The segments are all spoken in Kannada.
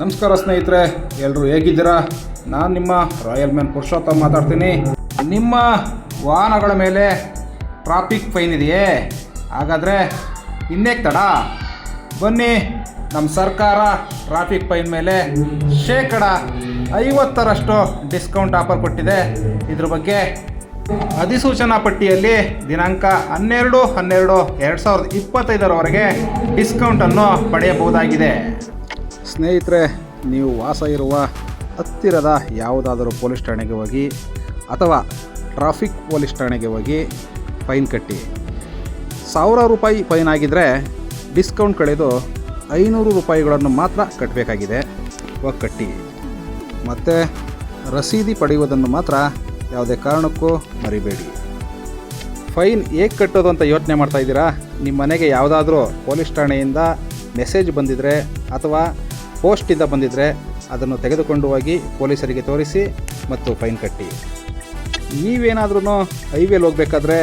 ನಮಸ್ಕಾರ ಸ್ನೇಹಿತರೆ ಎಲ್ಲರೂ ಹೇಗಿದ್ದೀರಾ? ನಾನು ನಿಮ್ಮ ರಾಯಲ್ ಮ್ಯಾನ್ ಪುರುಷೋತ್ತಮ್ ಮಾತಾಡ್ತೀನಿ. ನಿಮ್ಮ ವಾಹನಗಳ ಮೇಲೆ ಟ್ರಾಫಿಕ್ ಫೈನ್ ಇದೆಯೇ? ಹಾಗಾದರೆ ಇನ್ನೇಕ್ ತಡ. ಬನ್ನಿ ನಮ್ಮ ಸರ್ಕಾರ ಟ್ರಾಫಿಕ್ ಫೈನ್ ಮೇಲೆ ಶೇಕಡ ಐವತ್ತರಷ್ಟು ಡಿಸ್ಕೌಂಟ್ ಆಫರ್ ಕೊಟ್ಟಿದೆ. ಇದ್ರ ಬಗ್ಗೆ ಅಧಿಸೂಚನಾ ಪಟ್ಟಿಯಲ್ಲಿ ದಿನಾಂಕ ಹನ್ನೆರಡು ಹನ್ನೆರಡು ಎರಡು ಸಾವಿರದ ಇಪ್ಪತ್ತೈದರವರೆಗೆ ಡಿಸ್ಕೌಂಟನ್ನು ಪಡೆಯಬಹುದಾಗಿದೆ. ಸ್ನೇಹಿತರೆ, ನೀವು ವಾಸ ಇರುವ ಹತ್ತಿರದ ಯಾವುದಾದರೂ ಪೊಲೀಸ್ ಠಾಣೆಗೆ ಹೋಗಿ ಅಥವಾ ಟ್ರಾಫಿಕ್ ಪೊಲೀಸ್ ಠಾಣೆಗೆ ಹೋಗಿ ಫೈನ್ ಕಟ್ಟಿ. ಸಾವಿರ ರೂಪಾಯಿ ಫೈನ್ ಆಗಿದ್ದರೆ ಡಿಸ್ಕೌಂಟ್ ಕಳೆದು ಐನೂರು ರೂಪಾಯಿಗಳನ್ನು ಮಾತ್ರ ಕಟ್ಟಬೇಕಾಗಿದೆ ಹೋಗಿ ಕಟ್ಟಿ. ಮತ್ತು ರಸೀದಿ ಪಡೆಯುವುದನ್ನು ಮಾತ್ರ ಯಾವುದೇ ಕಾರಣಕ್ಕೂ ಮರಿಬೇಡಿ. ಫೈನ್ ಹೇಗೆ ಕಟ್ಟೋದು ಅಂತ ಯೋಚನೆ ಮಾಡ್ತಾ ಇದ್ದೀರಾ? ನಿಮ್ಮ ಮನೆಗೆ ಯಾವುದಾದ್ರೂ ಪೊಲೀಸ್ ಠಾಣೆಯಿಂದ ಮೆಸೇಜ್ ಬಂದಿದ್ದರೆ ಅಥವಾ ಪೋಸ್ಟಿಂದ ಬಂದಿದ್ದರೆ ಅದನ್ನು ತೆಗೆದುಕೊಂಡು ಹೋಗಿ ಪೊಲೀಸರಿಗೆ ತೋರಿಸಿ ಮತ್ತು ಫೈನ್ ಕಟ್ಟಿ. ನೀವೇನಾದ್ರೂ ಹೈವೇಲಿ ಹೋಗಬೇಕಾದ್ರೆ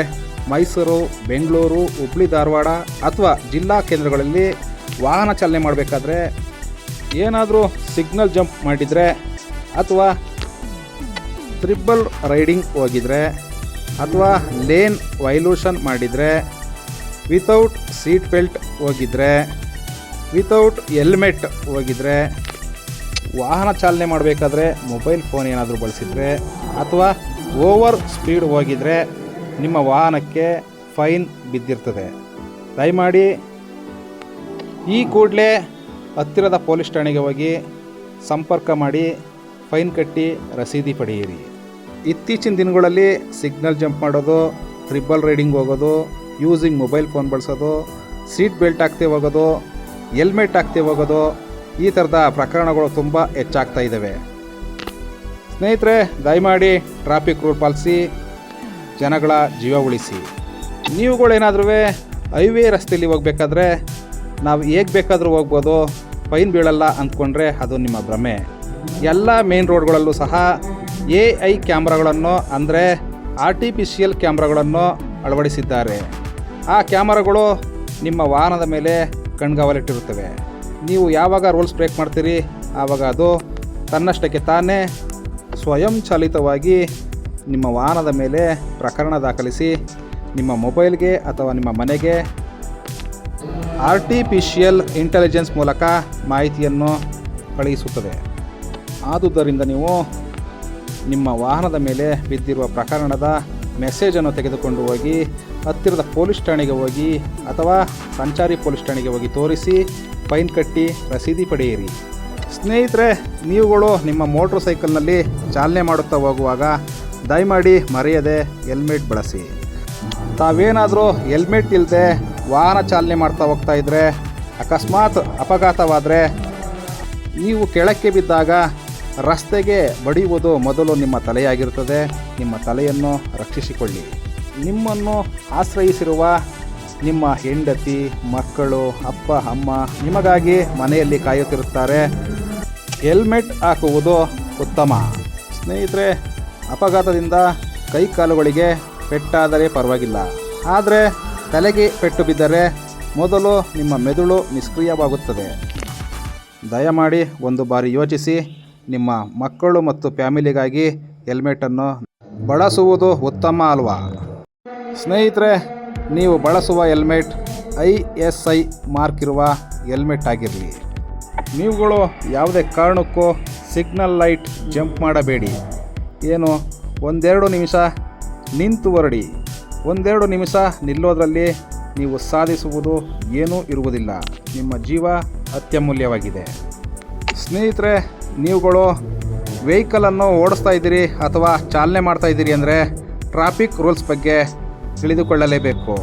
ಮೈಸೂರು, ಬೆಂಗಳೂರು, ಹುಬ್ಳಿ, ಧಾರವಾಡ ಅಥವಾ ಜಿಲ್ಲಾ ಕೇಂದ್ರಗಳಲ್ಲಿ ವಾಹನ ಚಾಲನೆ ಮಾಡಬೇಕಾದ್ರೆ ಏನಾದರೂ ಸಿಗ್ನಲ್ ಜಂಪ್ ಮಾಡಿದರೆ ಅಥವಾ ತ್ರಿಬಲ್ ರೈಡಿಂಗ್ ಹೋಗಿದರೆ ಅಥವಾ ಲೇನ್ ವೈಲ್ಯೂಷನ್ ಮಾಡಿದರೆ ವಿತೌಟ್ ಸೀಟ್ ಬೆಲ್ಟ್ ಹೋಗಿದ್ರೆ ವಿತೌಟ್ ಹೆಲ್ಮೆಟ್ ಹೋಗಿದ್ರೆ, ವಾಹನ ಚಾಲನೆ ಮಾಡಬೇಕಾದ್ರೆ ಮೊಬೈಲ್ ಫೋನ್ ಏನಾದರೂ ಬಳಸಿದರೆ, ಅಥವಾ ಓವರ್ ಸ್ಪೀಡ್ ಹೋಗಿದರೆ ನಿಮ್ಮ ವಾಹನಕ್ಕೆ ಫೈನ್ ಬಿದ್ದಿರ್ತದೆ. ದಯಮಾಡಿ ಈ ಕೂಡಲೇ ಹತ್ತಿರದ ಪೊಲೀಸ್ ಠಾಣೆಗೆ ಹೋಗಿ ಸಂಪರ್ಕ ಮಾಡಿ ಫೈನ್ ಕಟ್ಟಿ ರಸೀದಿ ಪಡೆಯಿರಿ. ಇತ್ತೀಚಿನ ದಿನಗಳಲ್ಲಿ ಸಿಗ್ನಲ್ ಜಂಪ್ ಮಾಡೋದು ಟ್ರಿಬಲ್ ರೈಡಿಂಗ್ ಹೋಗೋದು ಯೂಸಿಂಗ್ ಮೊಬೈಲ್ ಫೋನ್ ಬಳಸೋದು ಸೀಟ್ ಬೆಲ್ಟ್ ಹಾಕ್ತೇವೆ ಹೋಗೋದು ಹೆಲ್ಮೆಟ್ ಹಾಕ್ತಿ ಹೋಗೋದು, ಈ ಥರದ ಪ್ರಕರಣಗಳು ತುಂಬ ಹೆಚ್ಚಾಗ್ತಾ ಇದ್ದಾವೆ ಸ್ನೇಹಿತರೆ, ದಯಮಾಡಿ ಟ್ರಾಫಿಕ್ ರೂಲ್ ಪಾಲಿಸಿ, ಜನಗಳ ಜೀವ ಉಳಿಸಿ. ನೀವುಗಳೇನಾದ್ರೂ ಹೈವೇ ರಸ್ತೆಯಲ್ಲಿ ಹೋಗ್ಬೇಕಾದ್ರೆ, ನಾವು ಹೇಗೆ ಬೇಕಾದರೂ ಹೋಗ್ಬೋದು ಫೈನ್ ಬೀಳಲ್ಲ ಅಂದ್ಕೊಂಡ್ರೆ ಅದು ನಿಮ್ಮ ಭ್ರಮೆ. ಎಲ್ಲ ಮೇನ್ ರೋಡ್ಗಳಲ್ಲೂ ಸಹ ಎ ಐ ಕ್ಯಾಮ್ರಾಗಳನ್ನು, ಅಂದರೆ ಆರ್ಟಿಫಿಷಿಯಲ್ ಕ್ಯಾಮ್ರಾಗಳನ್ನು ಅಳವಡಿಸಿದ್ದಾರೆ. ಆ ಕ್ಯಾಮರಾಗಳು ನಿಮ್ಮ ವಾಹನದ ಮೇಲೆ ಕಣ್ಗಾವಲಿಟ್ಟಿರುತ್ತವೆ. ನೀವು ಯಾವಾಗ ರೂಲ್ಸ್ ಬ್ರೇಕ್ ಮಾಡ್ತೀರಿ? ಆವಾಗ ಅದು ತನ್ನಷ್ಟಕ್ಕೆ ತಾನೇ ಸ್ವಯಂಚಾಲಿತವಾಗಿ ನಿಮ್ಮ ವಾಹನದ ಮೇಲೆ ಪ್ರಕರಣ ದಾಖಲಿಸಿ ನಿಮ್ಮ ಮೊಬೈಲ್ಗೆ ಅಥವಾ ನಿಮ್ಮ ಮನೆಗೆ ಆರ್ಟಿಫಿಷಿಯಲ್ ಇಂಟೆಲಿಜೆನ್ಸ್ ಮೂಲಕ ಮಾಹಿತಿಯನ್ನು ಕಳುಹಿಸುತ್ತದೆ. ಆದುದರಿಂದ ನೀವು ನಿಮ್ಮ ವಾಹನದ ಮೇಲೆ ಬಿದ್ದಿರುವ ಪ್ರಕರಣದ ಮೆಸೇಜನ್ನು ತೆಗೆದುಕೊಂಡು ಹೋಗಿ, ಹತ್ತಿರದ ಪೊಲೀಸ್ ಠಾಣೆಗೆ ಹೋಗಿ ಅಥವಾ ಸಂಚಾರಿ ಪೊಲೀಸ್ ಠಾಣೆಗೆ ಹೋಗಿ ತೋರಿಸಿ, ಫೈನ್ ಕಟ್ಟಿ ರಸೀದಿ ಪಡೆಯಿರಿ. ಸ್ನೇಹಿತರೆ, ನೀವುಗಳು ನಿಮ್ಮ ಮೋಟ್ರ್ ಸೈಕಲ್ನಲ್ಲಿ ಚಾಲನೆ ಮಾಡುತ್ತಾ ಹೋಗುವಾಗ ದಯಮಾಡಿ ಮರೆಯದೆ ಹೆಲ್ಮೆಟ್ ಬಳಸಿ. ತಾವೇನಾದರೂ ಹೆಲ್ಮೆಟ್ ಇಲ್ಲದೆ ವಾಹನ ಚಾಲನೆ ಮಾಡ್ತಾ ಹೋಗ್ತಾ ಇದ್ದರೆ ಅಕಸ್ಮಾತ್ ಅಪಘಾತವಾದರೆ ನೀವು ಕೆಳಕ್ಕೆ ಬಿದ್ದಾಗ ರಸ್ತೆಗೆ ಬಡಿಯುವುದು ಮೊದಲು ನಿಮ್ಮ ತಲೆಯಾಗಿರುತ್ತದೆ. ನಿಮ್ಮ ತಲೆಯನ್ನು ರಕ್ಷಿಸಿಕೊಳ್ಳಿ. ನಿಮ್ಮನ್ನು ಆಶ್ರಯಿಸಿರುವ ನಿಮ್ಮ ಹೆಂಡತಿ, ಮಕ್ಕಳು, ಅಪ್ಪ, ಅಮ್ಮ ನಿಮಗಾಗಿ ಮನೆಯಲ್ಲಿ ಕಾಯುತ್ತಿರುತ್ತಾರೆ. ಹೆಲ್ಮೆಟ್ ಹಾಕುವುದು ಉತ್ತಮ. ಸ್ನೇಹಿತರೆ, ಅಪಘಾತದಿಂದ ಕೈ ಕಾಲುಗಳಿಗೆ ಪೆಟ್ಟಾದರೆ ಪರವಾಗಿಲ್ಲ. ಆದರೆ ತಲೆಗೆ ಪೆಟ್ಟು ಬಿದ್ದರೆ ಮೊದಲು ನಿಮ್ಮ ಮೆದುಳು ನಿಷ್ಕ್ರಿಯವಾಗುತ್ತದೆ. ದಯಮಾಡಿ ಒಂದು ಬಾರಿ ಯೋಚಿಸಿ. ನಿಮ್ಮ ಮಕ್ಕಳು ಮತ್ತು ಫ್ಯಾಮಿಲಿಗಾಗಿ ಹೆಲ್ಮೆಟನ್ನು ಬಳಸುವುದು ಉತ್ತಮ ಅಲ್ವಾ? ಸ್ನೇಹಿತರೆ, ನೀವು ಬಳಸುವ helmet I S I mark ಇರುವ ಹೆಲ್ಮೆಟ್ ಆಗಿರಲಿ. ನೀವುಗಳು ಯಾವುದೇ ಕಾರಣಕ್ಕೂ ಸಿಗ್ನಲ್ ಲೈಟ್ ಜಂಪ್ ಮಾಡಬೇಡಿ. ಏನು? ಒಂದೆರಡು ನಿಮಿಷ ನಿಂತು ಹೊರಡಿ. ಒಂದೆರಡು ನಿಮಿಷ ನಿಲ್ಲೋದರಲ್ಲಿ ನೀವು ಸಾಧಿಸುವುದು ಏನೂ ಇರುವುದಿಲ್ಲ. ನಿಮ್ಮ ಜೀವ ಅತ್ಯಮೂಲ್ಯವಾಗಿದೆ. ಸ್ನೇಹಿತರೆ ನೀವುಗಳು ವೆಹಿಕಲನ್ನು ಓಡಿಸ್ತಾ ಇದ್ದೀರಿ ಅಥವಾ ಚಾಲನೆ ಮಾಡ್ತಾ ಇದ್ದೀರಿ ಅಂದರೆ ಟ್ರಾಫಿಕ್ ರೂಲ್ಸ್ ಬಗ್ಗೆ ತಿಳಿದುಕೊಳ್ಳಲೇಬೇಕು.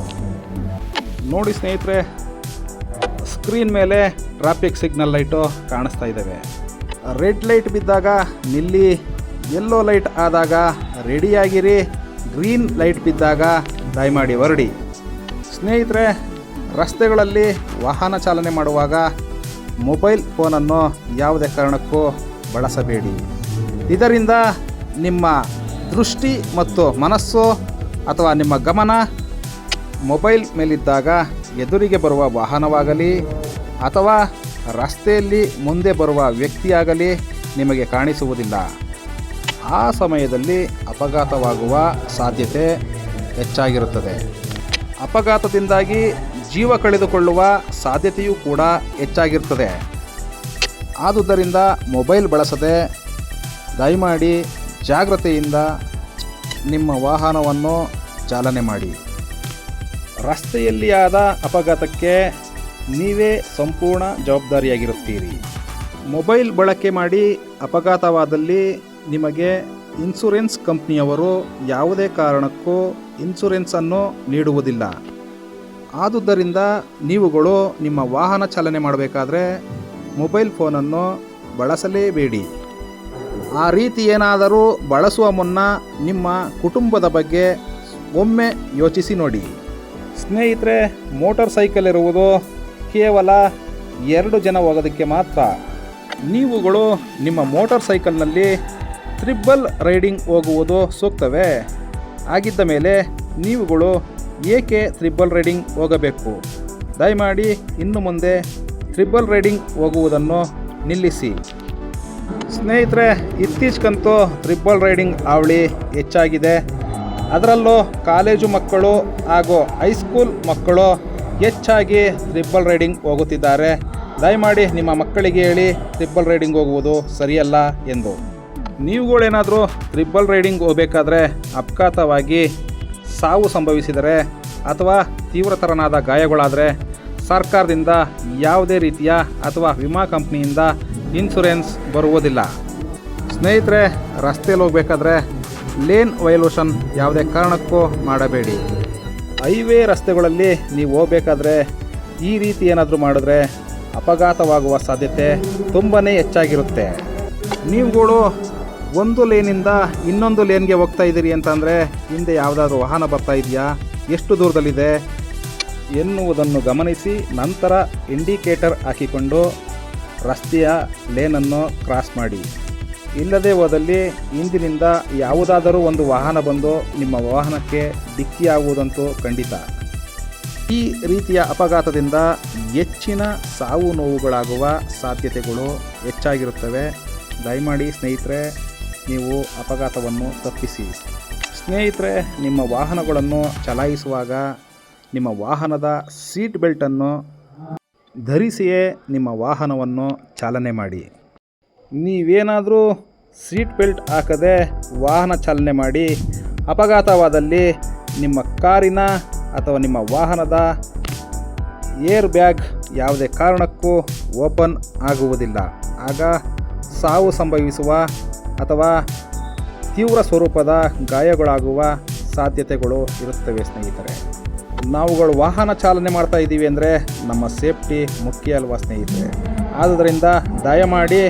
ನೋಡಿ ಸ್ನೇಹಿತರೆ ಸ್ಕ್ರೀನ್ ಮೇಲೆ ಟ್ರಾಫಿಕ್ ಸಿಗ್ನಲ್ ಲೈಟು ಕಾಣಿಸ್ತಾ ಇದ್ದಾವೆ. ರೆಡ್ ಲೈಟ್ ಬಿದ್ದಾಗ ನಿಲ್ಲಿ ಯೆಲ್ಲೋ ಲೈಟ್ ಆದಾಗ ರೆಡಿಯಾಗಿರಿ ಗ್ರೀನ್ ಲೈಟ್ ಬಿದ್ದಾಗ ದಯಮಾಡಿ ಹೊರಡಿ. ಸ್ನೇಹಿತರೆ, ರಸ್ತೆಗಳಲ್ಲಿ ವಾಹನ ಚಾಲನೆ ಮಾಡುವಾಗ ಮೊಬೈಲ್ ಫೋನನ್ನು ಯಾವುದೇ ಕಾರಣಕ್ಕೂ ಬಳಸಬೇಡಿ. ಇದರಿಂದ ನಿಮ್ಮ ದೃಷ್ಟಿ ಮತ್ತು ಮನಸ್ಸು ಅಥವಾ ನಿಮ್ಮ ಗಮನ ಮೊಬೈಲ್ ಮೇಲಿದ್ದಾಗ ಎದುರಿಗೆ ಬರುವ ವಾಹನವಾಗಲಿ ಅಥವಾ ರಸ್ತೆಯಲ್ಲಿ ಮುಂದೆ ಬರುವ ವ್ಯಕ್ತಿಯಾಗಲಿ ನಿಮಗೆ ಕಾಣಿಸುವುದಿಲ್ಲ. ಆ ಸಮಯದಲ್ಲಿ ಅಪಘಾತವಾಗುವ ಸಾಧ್ಯತೆ ಹೆಚ್ಚಾಗಿರುತ್ತದೆ. ಅಪಘಾತದಿಂದಾಗಿ ಜೀವ ಕಳೆದುಕೊಳ್ಳುವ ಸಾಧ್ಯತೆಯೂ ಕೂಡ ಹೆಚ್ಚಾಗಿರ್ತದೆ. ಆದುದರಿಂದ ಮೊಬೈಲ್ ಬಳಸದೆ ದಯಮಾಡಿ ಜಾಗ್ರತೆಯಿಂದ ನಿಮ್ಮ ವಾಹನವನ್ನು ಚಾಲನೆ ಮಾಡಿ. ರಸ್ತೆಯಲ್ಲಿ ಆದ ಅಪಘಾತಕ್ಕೆ ನೀವೇ ಸಂಪೂರ್ಣ ಜವಾಬ್ದಾರಿಯಾಗಿರುತ್ತೀರಿ. ಮೊಬೈಲ್ ಬಳಕೆ ಮಾಡಿ ಅಪಘಾತವಾದಲ್ಲಿ ನಿಮಗೆ ಇನ್ಸುರೆನ್ಸ್ ಕಂಪ್ನಿಯವರು ಯಾವುದೇ ಕಾರಣಕ್ಕೂ ಇನ್ಸುರೆನ್ಸನ್ನು ನೀಡುವುದಿಲ್ಲ. ಆದುದರಿಂದ ನೀವುಗಳು ನಿಮ್ಮ ವಾಹನ ಚಾಲನೆ ಮಾಡಬೇಕಾದ್ರೆ ಮೊಬೈಲ್ ಫೋನನ್ನು ಬಳಸಲೇಬೇಡಿ. ಆ ರೀತಿ ಏನಾದರೂ ಬಳಸುವ ಮುನ್ನ ನಿಮ್ಮ ಕುಟುಂಬದ ಬಗ್ಗೆ ಒಮ್ಮೆ ಯೋಚಿಸಿ ನೋಡಿ. ಸ್ನೇಹಿತರೆ, ಮೋಟಾರ್ ಸೈಕಲ್ ಇರುವುದು ಕೇವಲ ಎರಡು ಜನ ಹೋಗೋದಕ್ಕೆ ಮಾತ್ರ. ನೀವುಗಳು ನಿಮ್ಮ ಮೋಟಾರ್ ಸೈಕಲ್ನಲ್ಲಿ ತ್ರಿಬಲ್ ರೈಡಿಂಗ್ ಹೋಗುವುದು ಸೂಕ್ತವೇ? ಆಗಿದ್ದ ಮೇಲೆ ನೀವುಗಳು ಏಕೆ ತ್ರಿಬಲ್ ರೈಡಿಂಗ್ ಹೋಗಬೇಕು? ದಯಮಾಡಿ ಇನ್ನು ಮುಂದೆ ತ್ರಿಬಲ್ ರೈಡಿಂಗ್ ಹೋಗುವುದನ್ನು ನಿಲ್ಲಿಸಿ. ಸ್ನೇಹಿತರೆ, ಇತ್ತೀಚೆಗಂತೂ ತ್ರಿಬಲ್ ರೈಡಿಂಗ್ ಹಾವಳಿ ಹೆಚ್ಚಾಗಿದೆ. ಅದರಲ್ಲೂ ಕಾಲೇಜು ಮಕ್ಕಳು ಹಾಗೂ ಹೈಸ್ಕೂಲ್ ಮಕ್ಕಳು ಹೆಚ್ಚಾಗಿ ತ್ರಿಬಲ್ ರೈಡಿಂಗ್ ಹೋಗುತ್ತಿದ್ದಾರೆ. ದಯಮಾಡಿ ನಿಮ್ಮ ಮಕ್ಕಳಿಗೆ ಹೇಳಿ ತ್ರಿಬಲ್ ರೈಡಿಂಗ್ ಹೋಗುವುದು ಸರಿಯಲ್ಲ ಎಂದು. ನೀವುಗಳೇನಾದರೂ ತ್ರಿಬಲ್ ರೈಡಿಂಗ್ ಹೋಗಬೇಕಾದ್ರೆ ಅಪಘಾತವಾಗಿ ಸಾವು ಸಂಭವಿಸಿದರೆ ಅಥವಾ ತೀವ್ರತರನಾದ ಗಾಯಗಳಾದರೆ ಸರ್ಕಾರದಿಂದ ಯಾವುದೇ ರೀತಿಯ ಅಥವಾ ವಿಮಾ ಕಂಪ್ನಿಯಿಂದ ಇನ್ಸುರೆನ್ಸ್ ಬರುವುದಿಲ್ಲ. ಸ್ನೇಹಿತರೆ, ರಸ್ತೆಯಲ್ಲಿ ಹೋಗಬೇಕಾದ್ರೆ ಲೇನ್ ವೈಲೂಷನ್ ಯಾವುದೇ ಕಾರಣಕ್ಕೂ ಮಾಡಬೇಡಿ. ಹೈವೇ ರಸ್ತೆಗಳಲ್ಲಿ ನೀವು ಹೋಗಬೇಕಾದ್ರೆ ಈ ರೀತಿ ಏನಾದರೂ ಮಾಡಿದ್ರೆ ಅಪಘಾತವಾಗುವ ಸಾಧ್ಯತೆ ತುಂಬಾ ಹೆಚ್ಚಾಗಿರುತ್ತೆ. ನೀವುಗಳು ಒಂದು ಲೇನಿಂದ ಇನ್ನೊಂದು ಲೇನ್ಗೆ ಹೋಗ್ತಾ ಇದ್ದೀರಿ ಅಂತಂದರೆ ಹಿಂದೆ ಯಾವುದಾದ್ರೂ ವಾಹನ ಬರ್ತಾ ಇದೆಯಾ? ಎಷ್ಟು ದೂರದಲ್ಲಿದೆ? ಎನ್ನುವುದನ್ನು ಗಮನಿಸಿ, ನಂತರ ಇಂಡಿಕೇಟರ್ ಹಾಕಿಕೊಂಡು ರಸ್ತೆಯ ಲೇನನ್ನು ಕ್ರಾಸ್ ಮಾಡಿ. ಇಲ್ಲದೆ ಹೋದಲ್ಲಿ ಹಿಂದಿನಿಂದ ಯಾವುದಾದರೂ ಒಂದು ವಾಹನ ಬಂದು ನಿಮ್ಮ ವಾಹನಕ್ಕೆ ಡಿಕ್ಕಿಯಾಗುವುದಂತೂ ಖಂಡಿತ. ಈ ರೀತಿಯ ಅಪಘಾತದಿಂದ ಹೆಚ್ಚಿನ ಸಾವು ನೋವುಗಳಾಗುವ ಸಾಧ್ಯತೆಗಳು ಹೆಚ್ಚಾಗಿರುತ್ತವೆ. ದಯಮಾಡಿ ಸ್ನೇಹಿತರೆ ನೀವು ಅಪಘಾತವನ್ನು ತಪ್ಪಿಸಿ. ಸ್ನೇಹಿತರೆ, ನಿಮ್ಮ ವಾಹನಗಳನ್ನು ಚಲಾಯಿಸುವಾಗ ನಿಮ್ಮ ವಾಹನದ ಸೀಟ್ ಬೆಲ್ಟನ್ನು ಧರಿಸಿಯೇ ನಿಮ್ಮ ವಾಹನವನ್ನು ಚಾಲನೆ ಮಾಡಿ. ನೀವೇನಾದರೂ ಸೀಟ್ ಬೆಲ್ಟ್ ಹಾಕದೆ ವಾಹನ ಚಾಲನೆ ಮಾಡಿ, ಅಪಘಾತವಾದಲ್ಲಿ ನಿಮ್ಮ ಕಾರಿನ ಅಥವಾ ನಿಮ್ಮ ವಾಹನದ ಏರ್ ಬ್ಯಾಗ್ ಯಾವುದೇ ಕಾರಣಕ್ಕೂ ಓಪನ್ ಆಗುವುದಿಲ್ಲ. ಆಗ ಸಾವು ಸಂಭವಿಸುವ ಅಥವಾ ತೀವ್ರ ಸ್ವರೂಪದ ಗಾಯಗಳಾಗುವ ಸಾಧ್ಯತೆಗಳು ಇರುತ್ತವೆ, ಸ್ನೇಹಿತರೆ. ನಾವುಗಳು ವಾಹನ ಚಾಲನೆ ಮಾಡ್ತಾ ಇದ್ದೀವಿ ಅಂದರೆ ನಮ್ಮ ಸೇಫ್ಟಿ ಮುಖ್ಯ ಅಲ್ವಾ, ಸ್ನೇಹಿತರೆ? ಆದುದರಿಂದ ದಯಮಾಡಿ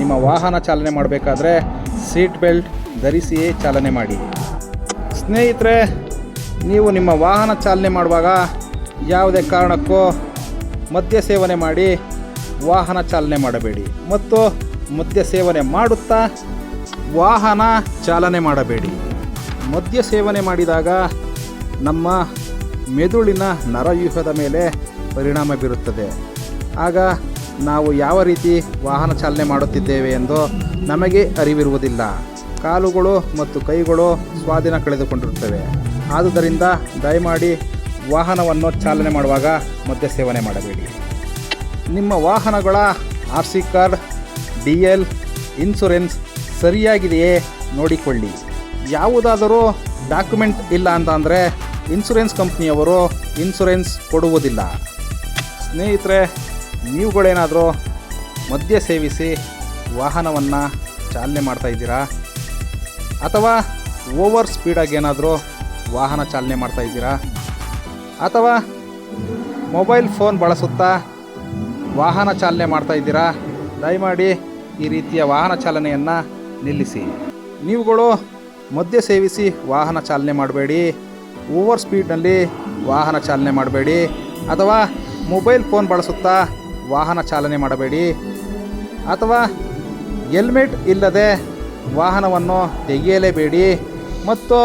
ನಿಮ್ಮ ವಾಹನ ಚಾಲನೆ ಮಾಡಬೇಕಾದ್ರೆ ಸೀಟ್ ಬೆಲ್ಟ್ ಧರಿಸಿ ಚಾಲನೆ ಮಾಡಿ. ಸ್ನೇಹಿತರೆ, ನೀವು ನಿಮ್ಮ ವಾಹನ ಚಾಲನೆ ಮಾಡುವಾಗ ಯಾವುದೇ ಕಾರಣಕ್ಕೂ ಮದ್ಯ ಸೇವನೆ ಮಾಡಿ ವಾಹನ ಚಾಲನೆ ಮಾಡಬೇಡಿ. ಮತ್ತು ಮದ್ಯ ಸೇವನೆ ಮಾಡುತ್ತಾ ವಾಹನ ಚಾಲನೆ ಮಾಡಬೇಡಿ. ಮದ್ಯ ಸೇವನೆ ಮಾಡಿದಾಗ ನಮ್ಮ ಮೆದುಳಿನ ನರವ್ಯೂಹದ ಮೇಲೆ ಪರಿಣಾಮ ಬೀರುತ್ತದೆ. ಆಗ ನಾವು ಯಾವ ರೀತಿ ವಾಹನ ಚಾಲನೆ ಮಾಡುತ್ತಿದ್ದೇವೆ ಎಂದು ನಮಗೆ ಅರಿವಿರುವುದಿಲ್ಲ. ಕಾಲುಗಳು ಮತ್ತು ಕೈಗಳು ಸ್ವಾಧೀನ ಕಳೆದುಕೊಂಡಿರುತ್ತವೆ. ಆದುದರಿಂದ ದಯಮಾಡಿ ವಾಹನವನ್ನು ಚಾಲನೆ ಮಾಡುವಾಗ ಮದ್ಯ ಸೇವನೆ ಮಾಡಬೇಡಿ. ನಿಮ್ಮ ವಾಹನಗಳ R C card, D L, insurance ಸರಿಯಾಗಿದೆಯೇ ನೋಡಿಕೊಳ್ಳಿ. ಯಾವುದಾದರೂ ಡಾಕ್ಯುಮೆಂಟ್ ಇಲ್ಲ ಅಂತ ಅಂದರೆ ಇನ್ಸುರೆನ್ಸ್ ಕಂಪ್ನಿಯವರು ಇನ್ಸುರೆನ್ಸ್ ಕೊಡುವುದಿಲ್ಲ. ಸ್ನೇಹಿತರೆ, ನೀವುಗಳೇನಾದರೂ ಮದ್ಯ ಸೇವಿಸಿ ವಾಹನವನ್ನು ಚಾಲನೆ ಮಾಡ್ತಾ ಇದ್ದೀರಾ? ಅಥವಾ ಓವರ್ ಸ್ಪೀಡಾಗಿ ಏನಾದರೂ ವಾಹನ ಚಾಲನೆ ಮಾಡ್ತಾ ಇದ್ದೀರಾ? ಅಥವಾ ಮೊಬೈಲ್ ಫೋನ್ ಬಳಸುತ್ತಾ ವಾಹನ ಚಾಲನೆ ಮಾಡ್ತಾ ಇದ್ದೀರಾ? ದಯಮಾಡಿ ಈ ರೀತಿಯ ವಾಹನ ಚಾಲನೆಯನ್ನು ನಿಲ್ಲಿಸಿ. ನೀವುಗಳು ಮದ್ಯ ಸೇವಿಸಿ ವಾಹನ ಚಾಲನೆ ಮಾಡಬೇಡಿ. ಓವರ್ ಸ್ಪೀಡ್ನಲ್ಲಿ ವಾಹನ ಚಾಲನೆ ಮಾಡಬೇಡಿ. ಅಥವಾ ಮೊಬೈಲ್ ಫೋನ್ ಬಳಸುತ್ತಾ ವಾಹನ ಚಾಲನೆ ಮಾಡಬೇಡಿ. ಅಥವಾ ಹೆಲ್ಮೆಟ್ ಇಲ್ಲದೆ ವಾಹನವನ್ನು ತೆಗೆಯಲೇಬೇಡಿ. ಮತ್ತು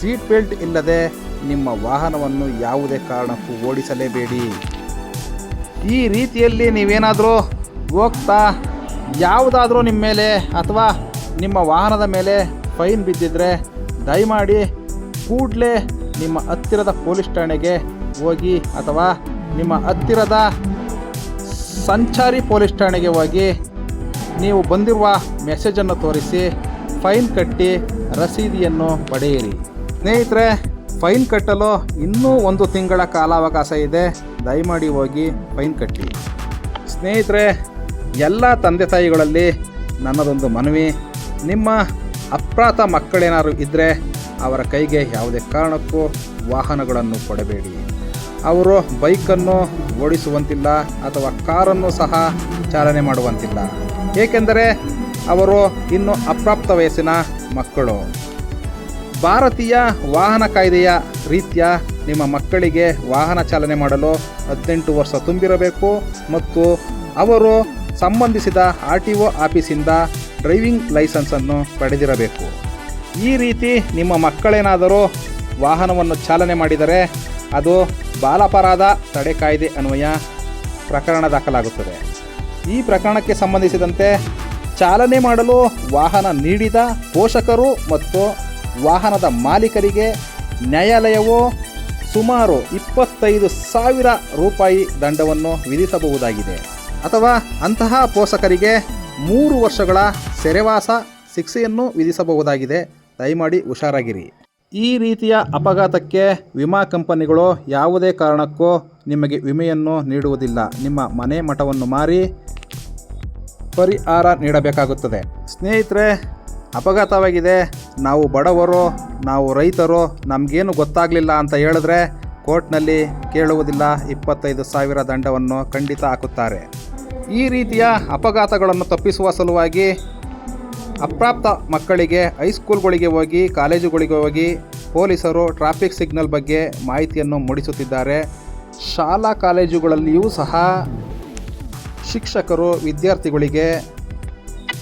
ಸೀಟ್ ಬೆಲ್ಟ್ ಇಲ್ಲದೆ ನಿಮ್ಮ ವಾಹನವನ್ನು ಯಾವುದೇ ಕಾರಣಕ್ಕೂ ಓಡಿಸಲೇಬೇಡಿ. ಈ ರೀತಿಯಲ್ಲಿ ನೀವೇನಾದರೂ ಹೋಗ್ತಾ, ಯಾವುದಾದರೂ ನಿಮ್ಮ ಮೇಲೆ ಅಥವಾ ನಿಮ್ಮ ವಾಹನದ ಮೇಲೆ ಫೈನ್ ಬಿದ್ದಿದ್ರೆ ದಯಮಾಡಿ ಕೂಡಲೇ ನಿಮ್ಮ ಹತ್ತಿರದ ಪೊಲೀಸ್ ಠಾಣೆಗೆ ಹೋಗಿ ಅಥವಾ ನಿಮ್ಮ ಹತ್ತಿರದ ಸಂಚಾರಿ ಪೊಲೀಸ್ ಠಾಣೆಗೆ ಹೋಗಿ ನೀವು ಬಂದಿರುವ ಮೆಸೇಜನ್ನು ತೋರಿಸಿ ಫೈನ್ ಕಟ್ಟಿ ರಸೀದಿಯನ್ನು ಪಡೆಯಿರಿ. ಸ್ನೇಹಿತರೆ, ಫೈನ್ ಕಟ್ಟಲು ಇನ್ನೂ ಒಂದು ತಿಂಗಳ ಕಾಲಾವಕಾಶ ಇದೆ. ದಯಮಾಡಿ ಹೋಗಿ ಫೈನ್ ಕಟ್ಟಿ. ಸ್ನೇಹಿತರೆ, ಎಲ್ಲ ತಂದೆ ತಾಯಿಗಳಲ್ಲಿ ನನ್ನದೊಂದು ಮನವಿ. ನಿಮ್ಮ ಅಪ್ರಾತ ಮಕ್ಕಳೇನಾದ್ರು ಇದ್ದರೆ ಅವರ ಕೈಗೆ ಯಾವುದೇ ಕಾರಣಕ್ಕೂ ವಾಹನಗಳನ್ನು ಕೊಡಬೇಡಿ. ಅವರು ಬೈಕನ್ನು ಓಡಿಸುವಂತಿಲ್ಲ ಅಥವಾ ಕಾರನ್ನು ಸಹ ಚಾಲನೆ ಮಾಡುವಂತಿಲ್ಲ. ಏಕೆಂದರೆ ಅವರು ಇನ್ನು ಅಪ್ರಾಪ್ತ ವಯಸ್ಸಿನ ಮಕ್ಕಳು. ಭಾರತೀಯ ವಾಹನ ಕಾಯ್ದೆಯ ರೀತಿಯ ನಿಮ್ಮ ಮಕ್ಕಳಿಗೆ ವಾಹನ ಚಾಲನೆ ಮಾಡಲು ಹದಿನೆಂಟು ವರ್ಷ ತುಂಬಿರಬೇಕು ಮತ್ತು ಅವರು ಸಂಬಂಧಿಸಿದ ಆರ್ ಟಿ ಒ ಆಫೀಸಿಂದ ಡ್ರೈವಿಂಗ್ ಲೈಸೆನ್ಸನ್ನು ಪಡೆದಿರಬೇಕು. ಈ ರೀತಿ ನಿಮ್ಮ ಮಕ್ಕಳೇನಾದರೂ ವಾಹನವನ್ನು ಚಾಲನೆ ಮಾಡಿದರೆ ಅದು ಬಾಲಾಪರಾಧ ತಡೆ ಕಾಯ್ದೆ ಅನ್ವಯ ಪ್ರಕರಣ ದಾಖಲಾಗುತ್ತದೆ. ಈ ಪ್ರಕರಣಕ್ಕೆ ಸಂಬಂಧಿಸಿದಂತೆ ಚಾಲನೆ ಮಾಡಲು ವಾಹನ ನೀಡಿದ ಪೋಷಕರು ಮತ್ತು ವಾಹನದ ಮಾಲೀಕರಿಗೆ ನ್ಯಾಯಾಲಯವು ಸುಮಾರು ಇಪ್ಪತ್ತೈದು ಸಾವಿರ ರೂಪಾಯಿ ದಂಡವನ್ನು ವಿಧಿಸಬಹುದಾಗಿದೆ. ಅಥವಾ ಅಂತಹ ಪೋಷಕರಿಗೆ ಮೂರು ವರ್ಷಗಳ ಸೆರೆವಾಸ ಶಿಕ್ಷೆಯನ್ನು ವಿಧಿಸಬಹುದಾಗಿದೆ. ದಯಮಾಡಿ ಹುಷಾರಾಗಿರಿ. ಈ ರೀತಿಯ ಅಪಘಾತಕ್ಕೆ ವಿಮಾ ಕಂಪನಿಗಳು ಯಾವುದೇ ಕಾರಣಕ್ಕೂ ನಿಮಗೆ ವಿಮೆಯನ್ನು ನೀಡುವುದಿಲ್ಲ. ನಿಮ್ಮ ಮನೆ ಮಠವನ್ನು ಮಾರಿ ಪರಿಹಾರ ನೀಡಬೇಕಾಗುತ್ತದೆ. ಸ್ನೇಹಿತರೆ, ಅಪಘಾತವಾಗಿದೆ. ನಾವು ಬಡವರು, ನಾವು ರೈತರು, ನಮಗೇನು ಗೊತ್ತಾಗಲಿಲ್ಲ ಅಂತ ಹೇಳಿದ್ರೆ ಕೋರ್ಟ್ನಲ್ಲಿ ಕೇಳುವುದಿಲ್ಲ. ಇಪ್ಪತ್ತೈದು ಸಾವಿರ ದಂಡವನ್ನು ಖಂಡಿತ ಹಾಕುತ್ತಾರೆ. ಈ ರೀತಿಯ ಅಪಘಾತಗಳನ್ನು ತಪ್ಪಿಸುವ ಸಲುವಾಗಿ ಅಪ್ರಾಪ್ತ ಮಕ್ಕಳಿಗೆ ಹೈಸ್ಕೂಲ್ಗಳಿಗೆ ಹೋಗಿ, ಕಾಲೇಜುಗಳಿಗೆ ಹೋಗಿ ಪೊಲೀಸರು ಟ್ರಾಫಿಕ್ ಸಿಗ್ನಲ್ ಬಗ್ಗೆ ಮಾಹಿತಿಯನ್ನು ಮೂಡಿಸುತ್ತಿದ್ದಾರೆ. ಶಾಲಾ ಕಾಲೇಜುಗಳಲ್ಲಿಯೂ ಸಹ ಶಿಕ್ಷಕರು, ವಿದ್ಯಾರ್ಥಿಗಳಿಗೆ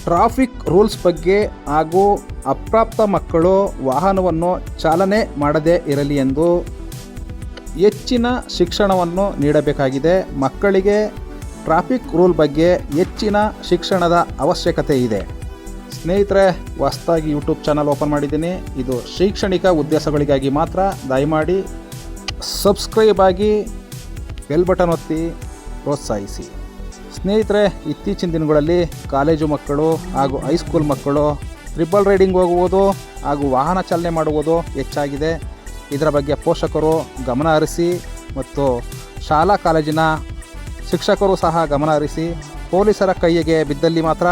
ಟ್ರಾಫಿಕ್ ರೂಲ್ಸ್ ಬಗ್ಗೆ ಹಾಗೂ ಅಪ್ರಾಪ್ತ ಮಕ್ಕಳು ವಾಹನವನ್ನು ಚಾಲನೆ ಮಾಡದೇ ಇರಲಿ ಎಂದು ಹೆಚ್ಚಿನ ಶಿಕ್ಷಣವನ್ನು ನೀಡಬೇಕಾಗಿದೆ. ಮಕ್ಕಳಿಗೆ ಟ್ರಾಫಿಕ್ ರೂಲ್ ಬಗ್ಗೆ ಹೆಚ್ಚಿನ ಶಿಕ್ಷಣದ ಅವಶ್ಯಕತೆ ಇದೆ. ಸ್ನೇಹಿತರೆ, ಹೊಸದಾಗಿ ಯೂಟ್ಯೂಬ್ ಚಾನಲ್ ಓಪನ್ ಮಾಡಿದ್ದೀನಿ. ಇದು ಶೈಕ್ಷಣಿಕ ಉದ್ದೇಶಗಳಿಗಾಗಿ ಮಾತ್ರ. ದಯಮಾಡಿ ಸಬ್ಸ್ಕ್ರೈಬ್ ಆಗಿ ಬೆಲ್ ಬಟನ್ ಒತ್ತಿ ಪ್ರೋತ್ಸಾಹಿಸಿ. ಸ್ನೇಹಿತರೆ, ಇತ್ತೀಚಿನ ದಿನಗಳಲ್ಲಿ ಕಾಲೇಜು ಮಕ್ಕಳು ಹಾಗೂ ಹೈಸ್ಕೂಲ್ ಮಕ್ಕಳು ಟ್ರಿಬಲ್ ರೈಡಿಂಗ್ ಹೋಗುವುದು ಹಾಗೂ ವಾಹನ ಚಾಲನೆ ಮಾಡುವುದು ಹೆಚ್ಚಾಗಿದೆ. ಇದರ ಬಗ್ಗೆ ಪೋಷಕರು ಗಮನ ಹರಿಸಿ ಮತ್ತು ಶಾಲಾ ಕಾಲೇಜಿನ ಶಿಕ್ಷಕರು ಸಹ ಗಮನ ಹರಿಸಿ ಪೊಲೀಸರ ಕೈಗೆ ಬಿದ್ದಲ್ಲಿ ಮಾತ್ರ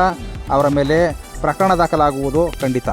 ಅವರ ಮೇಲೆ ಪ್ರಕರಣ ದಾಖಲಾಗುವುದು ಖಂಡಿತ.